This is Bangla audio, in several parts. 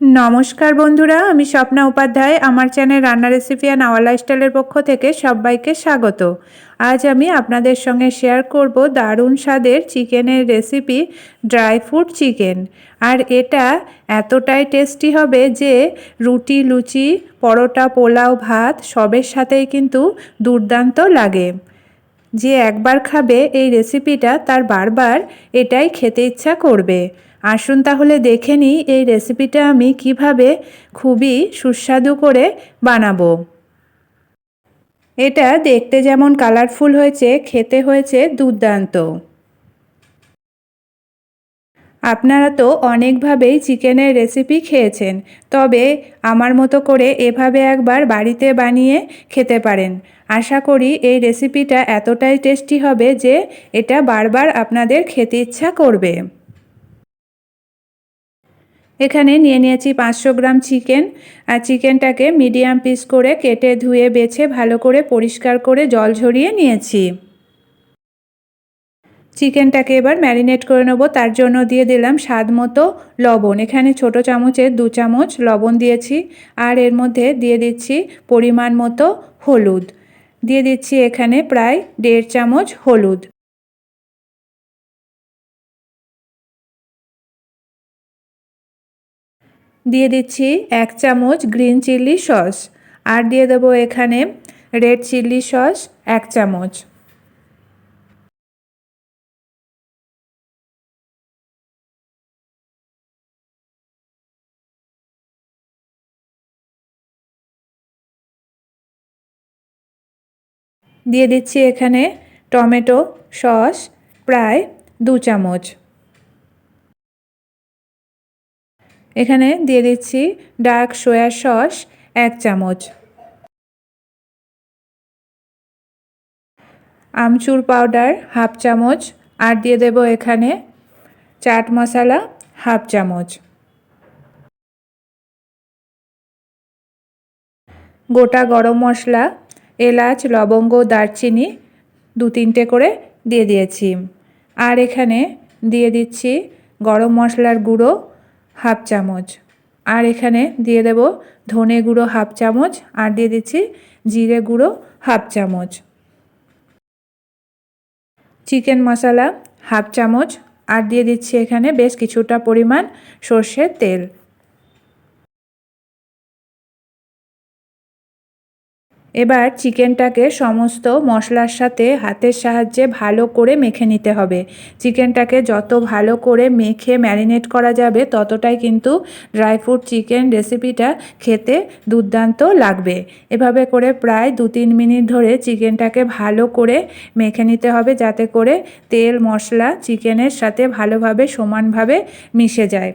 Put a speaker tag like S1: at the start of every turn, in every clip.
S1: নমস্কার বন্ধুরা, আমি স্বপ্না উপাধ্যায়। আমার চ্যানেল রান্না রেসিপি অ্যান্ড আওয়ার লাইফস্টাইলের পক্ষ থেকে সবাইকে স্বাগত। আজ আমি আপনাদের সঙ্গে শেয়ার করব দারুণ স্বাদের চিকেনের রেসিপি ড্রাই ফ্রুট চিকেন। আর এটা এতটাই টেস্টি হবে যে রুটি, লুচি, পরোটা, পোলাও, ভাত সবের সাথেই কিন্তু দুর্দান্ত লাগে। যে একবার খাবে এই রেসিপিটা তার বারবার এটাই খেতে ইচ্ছা করবে। আসুন তাহলে দেখে নিই এই রেসিপিটা আমি কীভাবে খুবই সুস্বাদু করে বানাবো। এটা দেখতে যেমন কালারফুল হয়েছে, খেতে হয়েছে দুর্দান্ত। আপনারা তো অনেকভাবেই চিকেনের রেসিপি খেয়েছেন, তবে আমার মতো করে এভাবে একবার বাড়িতে বানিয়ে খেতে পারেন। আশা করি এই রেসিপিটা এতটাই টেস্টি হবে যে এটা বারবার আপনাদের খেতে ইচ্ছা করবে। এখানে নিয়ে নিয়েছি পাঁচশো গ্রাম চিকেন আর চিকেনটাকে মিডিয়াম পিস করে কেটে ধুয়ে, বেছে, ভালো করে পরিষ্কার করে জল ঝরিয়ে নিয়েছি। চিকেনটাকে এবার ম্যারিনেট করে নেব। তার জন্য দিয়ে দিলাম স্বাদ মতো লবণ। এখানে ছোট চামচের দু চামচ লবণ দিয়েছি আর এর মধ্যে দিয়ে দিচ্ছি পরিমাণ মতো হলুদ। দিয়ে দিচ্ছি এখানে প্রায় দেড় চামচ হলুদ। দিয়ে দিচ্ছি এক চামচ গ্রিন চিলি সস আর দিয়ে দেবো এখানে রেড চিলি সস এক চামচ। দিয়ে দিচ্ছি এখানে টমেটো সস প্রায় দু চামচ। এখানে দিয়ে দিচ্ছি ডার্ক সোয়া সস এক চামচ। আমচুর পাউডার হাফ চামচ আর দিয়ে দেব এখানে চাট মশলা হাফ চামচ। গোটা গরম মশলা, এলাচ, লবঙ্গ, দারচিনি দু তিনটে করে দিয়ে দিয়েছি। আর এখানে দিয়ে দিচ্ছি গরম মশলার গুঁড়ো হাফ চামচ। আর এখানে দিয়ে দেব ধনে গুঁড়ো হাফ চামচ আর দিয়ে দিচ্ছি জিরে গুঁড়ো হাফ চামচ। চিকেন মশলা হাফ চামচ আর দিয়ে দিচ্ছি এখানে বেশ কিছুটা পরিমাণ সর্ষের তেল। এবার চিকেনটাকে সমস্ত মশলার সাথে হাতের সাহায্যে ভালো করে মেখে নিতে হবে। চিকেনটাকে যত ভালো করে মেখে ম্যারিনেট করা যাবে, ততটাই কিন্তু ড্রাই ফ্রুট চিকেন রেসিপিটা খেতে দুর্দান্ত লাগবে। এভাবে করে প্রায় দু তিন মিনিট ধরে চিকেনটাকে ভালো করে মেখে নিতে হবে যাতে করে তেল মশলা চিকেনের সাথে ভালোভাবে সমানভাবে মিশে যায়।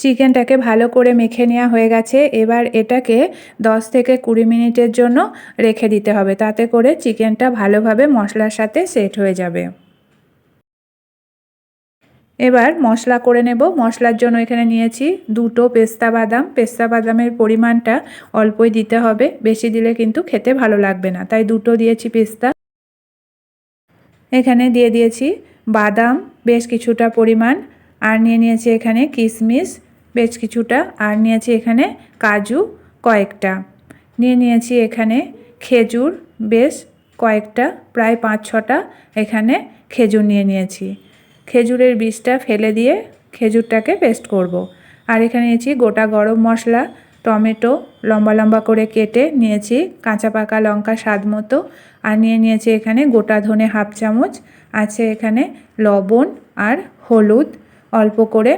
S1: চিকেনটাকে ভালো করে মেখে নেওয়া হয়ে গেছে। এবার এটাকে 10 থেকে কুড়ি মিনিটের জন্য রেখে দিতে হবে। তাতে করে চিকেনটা ভালোভাবে মশলার সাথে সেট হয়ে যাবে। এবার মশলা করে নেব। মশলার জন্য এখানে নিয়েছি দুটো পেস্তা বাদাম। পেস্তা বাদামের পরিমাণটা অল্পই দিতে হবে। বেশি দিলে কিন্তু খেতে ভালো লাগবে না। তাই দুটো দিয়েছি পেস্তা। এখানে দিয়ে দিয়েছি বাদাম, বেশ কিছুটা পরিমাণ। আর নিয়ে নিয়েছি এখানে কিশমিশ বেশ কিছুটা। আর নিয়েছি এখানে কাজু কয়েকটা। নিয়ে নিয়েছি এখানে খেজুর, বেশ কয়েকটা, প্রায় পাঁচ ছটা এখানে খেজুর নিয়ে নিয়েছি। খেজুরের বীজটা ফেলে দিয়ে খেজুরটাকে পেস্ট করব। আর এখানে নিয়েছি গোটা গরম মশলা, টমেটো, লম্বা লম্বা করে কেটে নিয়েছি কাঁচা পাকা লঙ্কা স্বাদ মতো। আর নিয়ে নিয়েছি এখানে গোটা ধনে হাফ চামচ, আছে এখানে লবণ আর হলুদ। অল্প করে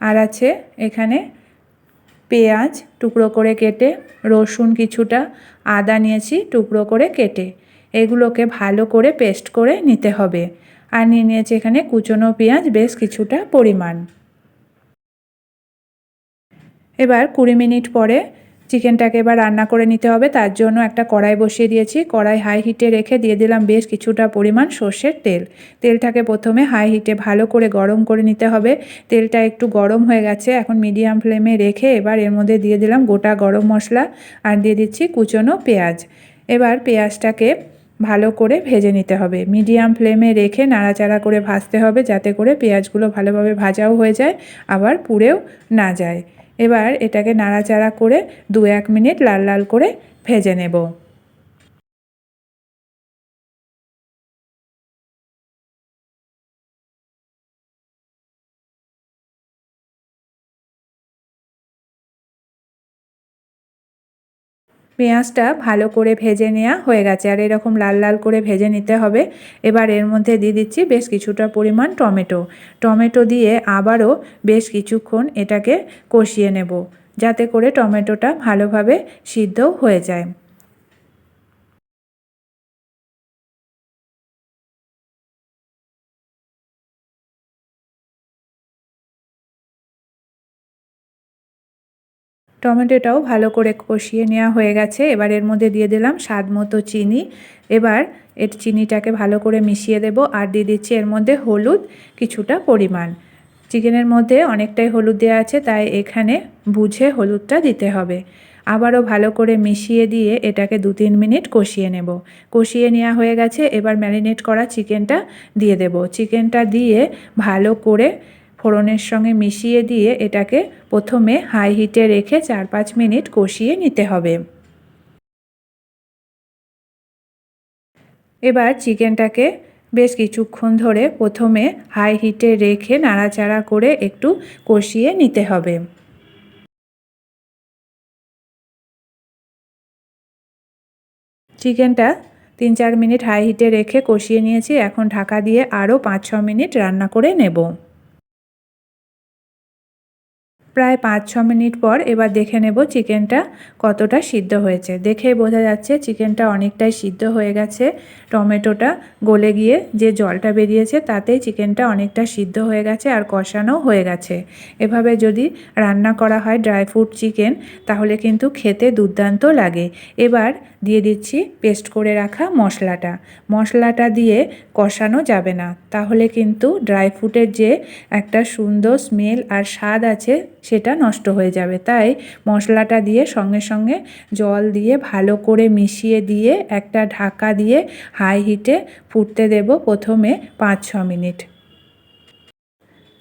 S1: আর আছে এখানে পেঁয়াজ টুকরো করে কেটে, রসুন কিছুটা আদা নিয়েছি টুকরো করে কেটে। এগুলোকে ভালো করে পেস্ট করে নিতে হবে। আর নিয়ে নিয়েছি এখানে কুচনো পেঁয়াজ, বেশ কিছুটা পরিমাণ। এবার কুড়ি মিনিট পরে চিকেনটাকে এবার রান্না করে নিতে হবে। তার জন্য একটা কড়াই বসিয়ে দিয়েছি। কড়াই হাই হিটে রেখে দিয়ে দিলাম বেশ কিছুটা পরিমাণ সর্ষের তেল। তেলটাকে প্রথমে হাই হিটে ভালো করে গরম করে নিতে হবে। তেলটা একটু গরম হয়ে গেছে। এখন মিডিয়াম ফ্লেমে রেখে এবার এর মধ্যে দিয়ে দিলাম গোটা গরম মশলা আর দিয়ে দিচ্ছি কুচনো পেঁয়াজ। এবার পেঁয়াজটাকে ভালো করে ভেজে নিতে হবে। মিডিয়াম ফ্লেমে রেখে নাড়াচাড়া করে ভাজতে হবে যাতে করে পেঁয়াজগুলো ভালোভাবে ভাজাও হয়ে যায়, আবার পুড়েও না যায়। এবার এটাকে নাড়াচাড়া করে দু এক মিনিট লাল লাল করে ভেজে নেব। পেঁয়াজটা ভালো করে ভেজে নেওয়া হয়ে গেছে। আর এরকম লাল লাল করে ভেজে নিতে হবে। এবার এর মধ্যে দিয়ে দিচ্ছি বেশ কিছুটা পরিমাণ টমেটো। টমেটো দিয়ে আবারও বেশ কিছুক্ষণ এটাকে কষিয়ে নেব, যাতে করে টমেটোটা ভালোভাবে সিদ্ধ হয়ে যায়। টমেটোটাও ভালো করে কষিয়ে নেওয়া হয়ে গেছে। এবার এর মধ্যে দিয়ে দিলাম স্বাদ মতো চিনি। এবার এর চিনিটাকে ভালো করে মিশিয়ে দেব আর দিয়ে দিচ্ছি এর মধ্যে হলুদ কিছুটা পরিমাণ। চিকেনের মধ্যে অনেকটাই হলুদ দেওয়া আছে, তাই এখানে বুঝে হলুদটা দিতে হবে। আবারও ভালো করে মিশিয়ে দিয়ে এটাকে দু তিন মিনিট কষিয়ে নেব। কষিয়ে নেওয়া হয়ে গেছে, এবার ম্যারিনেট করা চিকেনটা দিয়ে দেব। চিকেনটা দিয়ে ভালো করে ফোড়নের সঙ্গে মিশিয়ে দিয়ে এটাকে প্রথমে হাই হিটে রেখে চার পাঁচ মিনিট কষিয়ে নিতে হবে। এবার চিকেনটাকে বেশ কিছুক্ষণ ধরে প্রথমে হাই হিটে রেখে নাড়াচাড়া করে একটু কষিয়ে নিতে হবে। চিকেনটা তিন চার মিনিট হাই হিটে রেখে কষিয়ে নিয়েছি, এখন ঢাকা দিয়ে আরও পাঁচ ছ মিনিট রান্না করে নেব। প্রায় পাঁচ, ছ মিনিট পর এবার দেখে নেব চিকেনটা কতটা সিদ্ধ হয়েছে। দেখেই বোঝা যাচ্ছে চিকেনটা অনেকটাই সিদ্ধ হয়ে গেছে। টমেটোটা গলে গিয়ে যে জলটা বেরিয়েছে তাতেই চিকেনটা অনেকটা সিদ্ধ হয়ে গেছে আর কষানো হয়ে গেছে। এভাবে যদি রান্না করা হয় ড্রাই ফ্রুট চিকেন, তাহলে কিন্তু খেতে দুর্দান্ত লাগে। এবার দিয়ে দিচ্ছি পেস্ট করে রাখা মশলাটা। মশলাটা দিয়ে কষানো যাবে না। তাহলে কিন্তু ড্রাই ফ্রুটের যে একটা সুন্দর স্মেল আর স্বাদ আছে সেটা নষ্ট হয়ে যাবে। তাই মশলাটা দিয়ে সঙ্গে সঙ্গে জল দিয়ে ভালো করে মিশিয়ে দিয়ে একটা ঢাকা দিয়ে হাই হিটে ফুটতে দেব প্রথমে পাঁচ ছ মিনিট।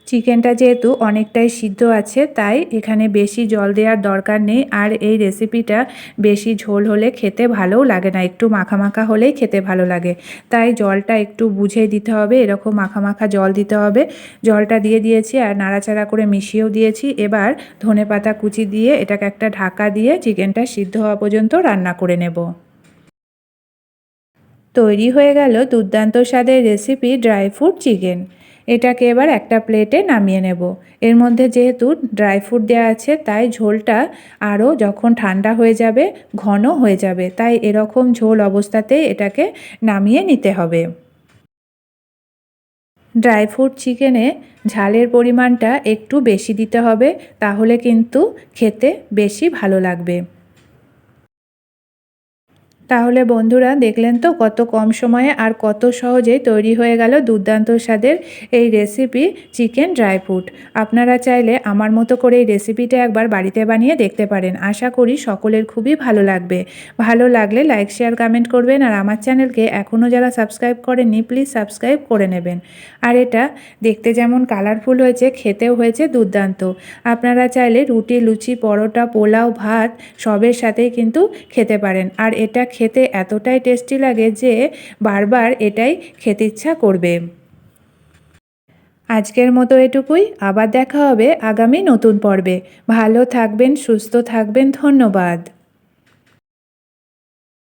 S1: চিকেনটা যেহেতু অনেকটাই সিদ্ধ আছে, তাই এখানে বেশি জল দেওয়ার দরকার নেই। আর এই রেসিপিটা বেশি ঝোল হলে খেতে ভালোও লাগে না, একটু মাখা মাখা হলেই খেতে ভালো লাগে। তাই জলটা একটু বুঝে দিতে হবে, এরকম মাখা মাখা জল দিতে হবে। জলটা দিয়ে দিয়েছি আর নাড়াচাড়া করে মিশিয়েও দিয়েছি। এবার ধনে পাতা কুচি দিয়ে এটাকে একটা ঢাকা দিয়ে চিকেনটা সিদ্ধ হওয়া পর্যন্ত রান্না করে নেব। তৈরি হয়ে গেল দুর্দান্ত স্বাদের রেসিপি ড্রাই ফ্রুট চিকেন। এটাকে এবার একটা প্লেটে নামিয়ে নেব। এর মধ্যে যেহেতু ড্রাই ফ্রুট দেওয়া আছে, তাই ঝোলটা আরও যখন ঠান্ডা হয়ে যাবে, ঘন হয়ে যাবে, তাই এরকম ঝোল অবস্থাতেই এটাকে নামিয়ে নিতে হবে। ড্রাই ফ্রুট চিকেনে ঝালের পরিমাণটা একটু বেশি দিতে হবে, তাহলে কিন্তু খেতে বেশি ভালো লাগবে। তাহলে বন্ধুরা, দেখলেন তো কত কম সময়ে আর কত সহজেই তৈরি হয়ে গেল দুর্দান্ত স্বাদের এই রেসিপি চিকেন ড্রাই ফ্রুট আপনারা চাইলে আমার মতো করে এই রেসিপিটা একবার বাড়িতে বানিয়ে দেখতে পারেন। আশা করি সকলের খুবই ভালো লাগবে। ভালো লাগলে লাইক শেয়ার কমেন্ট করবেন আর আমার চ্যানেলকে এখনও যারা সাবস্ক্রাইব করেননি প্লিজ সাবস্ক্রাইব করে নেবেন। আর এটা দেখতে যেমন কালারফুল হয়েছে, খেতেও হয়েছে দুর্দান্ত। আপনারা চাইলে রুটি, লুচি, পরোটা, পোলাও, ভাত সবের সাথেই কিন্তু খেতে পারেন। আর এটা খেতে এতটাই টেস্টি লাগে যে বারবার এটাই খেতে ইচ্ছা করবে। আজকের মতো এটুকুই। আবার দেখা হবে আগামী নতুন পর্বে। ভালো থাকবেন, সুস্থ থাকবেন। ধন্যবাদ।